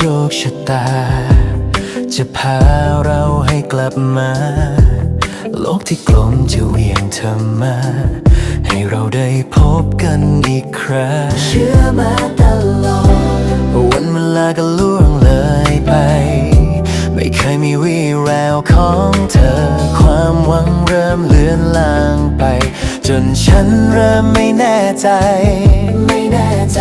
ชคชะตา จะพาเราให้กลับมา โลกที่กลมจะเวียงเธอมา ให้เราได้พบกันอีกครั้งเชื่อมาตลอดวันเวลาก็ล่วงเลยไป ไม่เคยมีวี่แววของเธอ จนฉันเริ่มไม่แน่ใจ ไม่แน่ใจ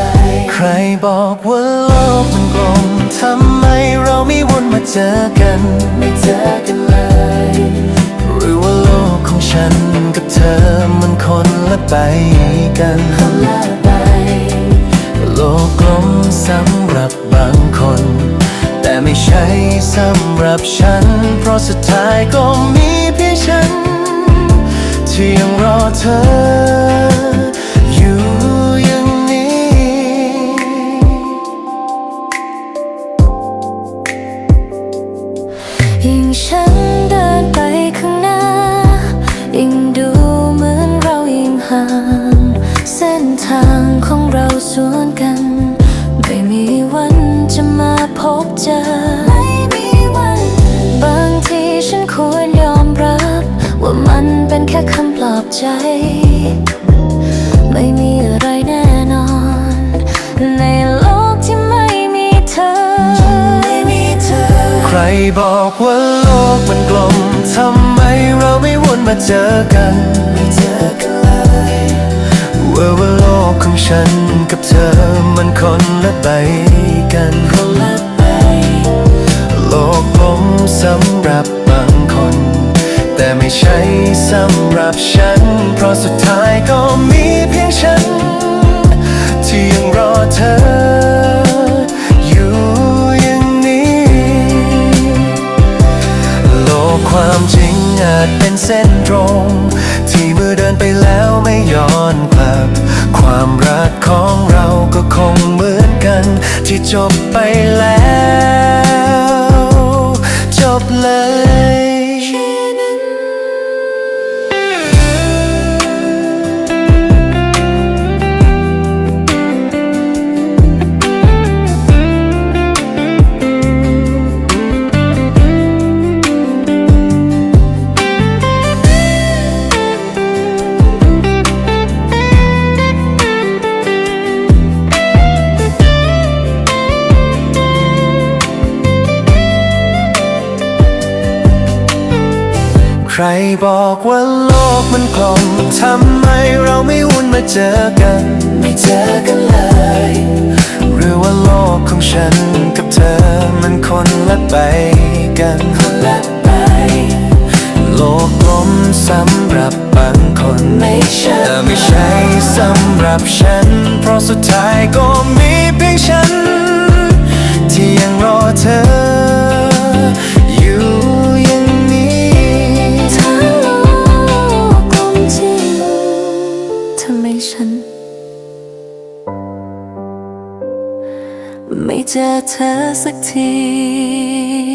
ใครบอกว่าโลกมันกลมทำไมเราไม่วนมาเจอกัน ไม่เจอกันเลย หรือว่าโลกของฉันกับเธอมันคนละไปกันคนละไป โลกกลมสำหรับบางคน แต่ไม่ใช่สำหรับฉัน เพราะสุดท้ายก็มีเพียงฉันที่ยังรอ เธอ อยู่อย่างนี้ ยิ่งฉันเดินไปข้างหน้า ยิ่งดูเหมือนเรายิ่งห่าง เส้นทางของเราสวนกัน ไม่มีวัน เป็นแค่คำปลอบใจ ไม่มีอะไรแน่นอน ในโลกที่ไม่มีเธอไม่มีเธอ ใครบอกว่าโลกมันกลมทำไมเราไม่วนมาเจอกันไม่เจอกันเลยว่าว่าโลกของฉันกับเธอมันคนละไปกันคนละไปโลกกลมสำหรับบางคน แต่ไม่ใช่สำหรับฉัน เพราะสุดท้ายก็มีเพียงฉัน ที่ยังรอเธอ อยู่อย่างนี้ โลกความจริงอาจเป็นเส้นตรง ที่เมื่อเดินไปแล้วไม่ย้อนกลับ ความรักของเราก็คงเหมือนกัน ที่จบไปแล้ว รบอกว่าโลกมันกลมทำไมเราไม่วนมาเจอกัน ไม่เจอกันเลย หรือว่าโลกของฉันกับเธอมันคนละไปกันคนละไป โลกกลมสำหรับบางคนไม่ใช่แต่ไม่ใช่สำหรับฉัน เพราะสุดท้ายก็มีเพียงฉัน ที่ยังรอเธอ ไม่เจอเธอสักที